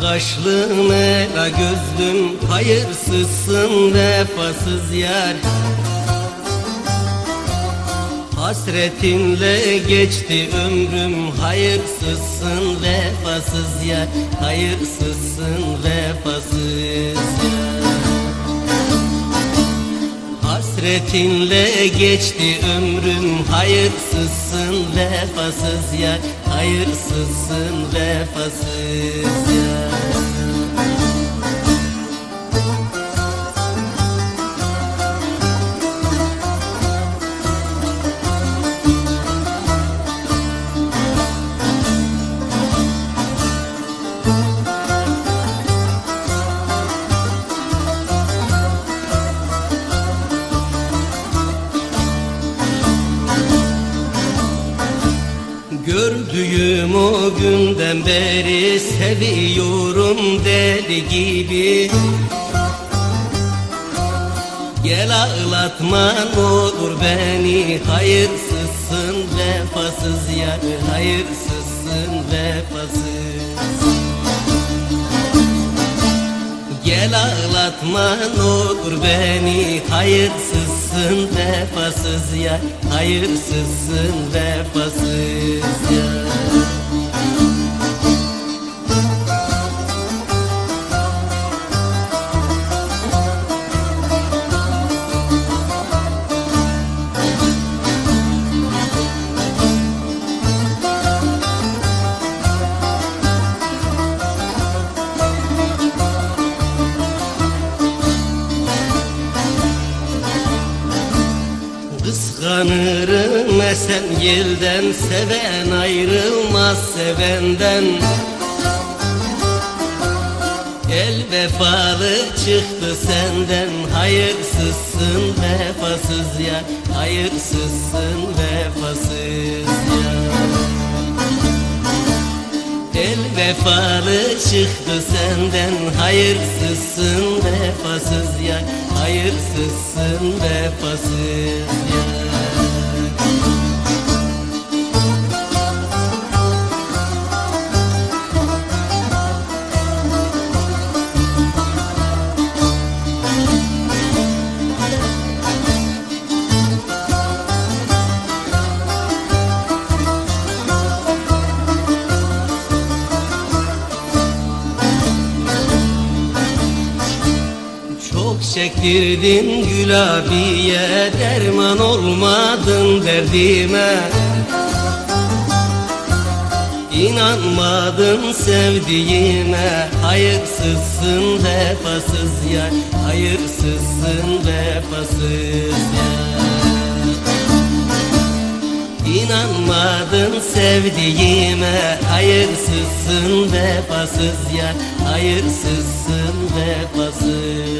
kaşlı mera gözlüm Hayırsızsın vefasız yar Hasretinle geçti ömrüm Hayırsızsın vefasız yar Hayırsızsın vefasız. Hasretinle geçti ömrüm Hayırsızsın vefasız yar Hayırsızsın vefasız yar Gördüğüm o günden beri seviyorum deli gibi. Gel ağlatma ne olur beni. Hayırsızsın vefasız yar Hayırsızsın vefasız Gel ağlatma ne olur beni. Hayırsızsın vefasız ya. Hayırsızsın vefasız ya Kıskanırım esen yelden Seven ayrılmaz sevenden. El vefalı çıktı senden Hayırsızsın vefasız ya Hayırsızsın vefasız ya. El vefalı çıktı senden Hayırsızsın vefasız ya Hayırsızsın vefasız ya Çok çektirdin gül abiye Derman olmadın derdime. İnanmadın sevdiğime Hayırsızsın vefasız ya Hayırsızsın vefasız ya. İnanmadın sevdiğime Hayırsızsın vefasız ya Hayırsızsın vefasız